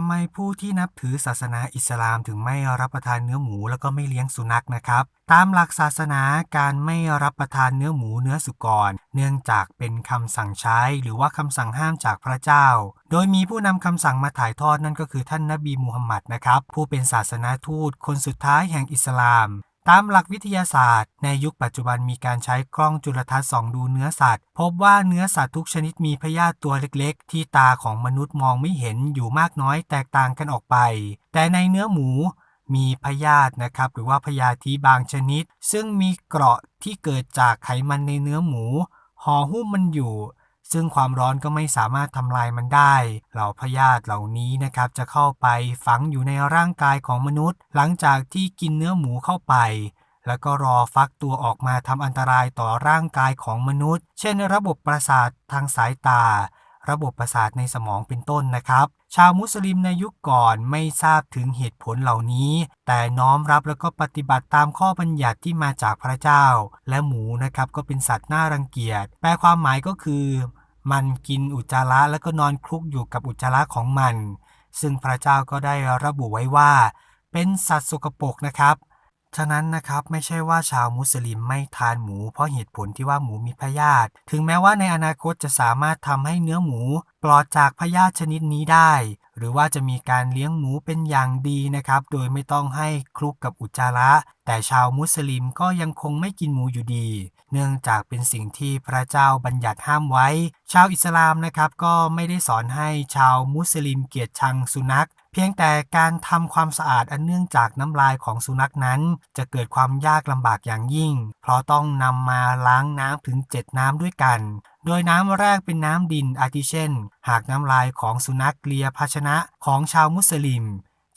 ำไมผู้ที่นับถือศาสนาอิสลามถึงไม่รับประทานเนื้อหมูแล้วก็ไม่เลี้ยงสุนัขนะครับ ตามหลักศาสนาการไม่รับประทานเนื้อหมูเนื้อสุกร เนื่องจากเป็นคำสั่งใช้ หรือว่าคำสั่งห้ามจากพระเจ้า โดยมีผู้นำคำสั่งมาถ่ายทอดนั่นก็คือท่านนบีมูฮัมหมัดนะครับ ผู้เป็นศาสนาทูตคนสุดท้ายแห่งอิสลาม ตามหลักวิทยาศาสตร์ ในยุคปัจจุบันมีการใช้กล้องจุลทรรศน์ส่องดูเนื้อสัตว์ พบว่าเนื้อสัตว์ทุกชนิดมีพยาธิตัวเล็กๆ ที่ตาของมนุษย์มองไม่เห็นอยู่มากน้อยแตกต่างกันออกไป แต่ในเนื้อหมูมีพยาธินะครับ หรือว่าพยาธิบางชนิด ซึ่งมีเกราะที่เกิดจากไขมันในเนื้อหมูห่อหุ้มมันอยู่ ซึ่งความร้อนก็ไม่สามารถทำลายมันได้ เหล่าพยาธิเหล่านี้นะครับจะเข้าไปฝังอยู่ในร่างกายของมนุษย์ หลังจากที่กินเนื้อหมูเข้าไป แล้วก็รอฟักตัวออกมาทำอันตรายต่อร่างกายของมนุษย์ เช่น ระบบประสาททางสายตา ระบบประสาทในสมองเป็นต้นนะครับ ชาวมุสลิมในยุคก่อนไม่ทราบถึงเหตุผลเหล่านี้ แต่น้อมรับแล้วก็ปฏิบัติตามข้อบัญญัติที่มาจากพระเจ้า และหมูนะครับก็เป็นสัตว์น่ารังเกียจ แปลความหมายก็คือ มันกินอุจจาระแล้วก็นอนคลุกอยู่กับอุจจาระของมัน ซึ่งพระเจ้าก็ได้ระบุไว้ว่า เป็นสัตว์สกปรกนะครับ ฉะนั้นนะครับไม่ใช่ว่าชาวมุสลิมไม่ทานหมู เพราะเหตุผลที่ว่าหมูมีพยาธิถึงแม้ว่าในอนาคตจะสามารถทำให้เนื้อหมูปลอดจากพยาธิชนิดนี้ได้ หรือว่าจะมีการเลี้ยงหมูเป็นอย่างดีนะครับ โดยไม่ต้องให้คลุกกับอุจจาระ แต่ชาวมุสลิมก็ยังคงไม่กินหมูอยู่ดี เนื่องจากเป็นสิ่งที่พระเจ้าบัญญัติห้ามไว้ ชาวอิสลามนะครับก็ไม่ได้สอนให้ชาวมุสลิมเกลียดชังสุนัขเพียงแต่การทำความสะอาดอันเนื่องจากน้ำลายของสุนัขนั้น จะเกิดความยากลำบากอย่างยิ่ง เพราะต้องนำมาล้างน้ำถึง 7 น้ำด้วยกัน โดยน้ำแรกเป็นน้ำดินอาทิเช่น หากน้ำลายของสุนัขเลียภาชนะของชาวมุสลิม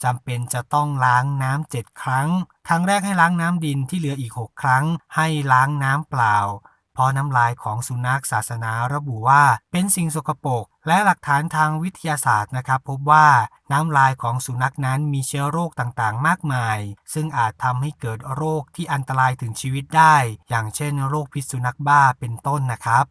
จำเป็นจะต้องล้างน้ำเจ็ดครั้ง ครั้งแรกให้ล้างน้ำดินที่เหลืออีก 6 ครั้ง ให้ล้างน้ำเปล่า เพราะน้ำลายของสุนัขศาสนาระบุว่าเป็นสิ่งสกปรกและหลักฐานทางวิทยาศาสตร์นะครับ พบว่าน้ำลายของสุนัขนั้นมีเชื้อโรคต่างๆ มากมาย ซึ่งอาจทำให้เกิดโรคที่อันตรายถึงชีวิตได้ อย่างเช่น โรคพิษสุนัขบ้าเป็นต้นนะครับ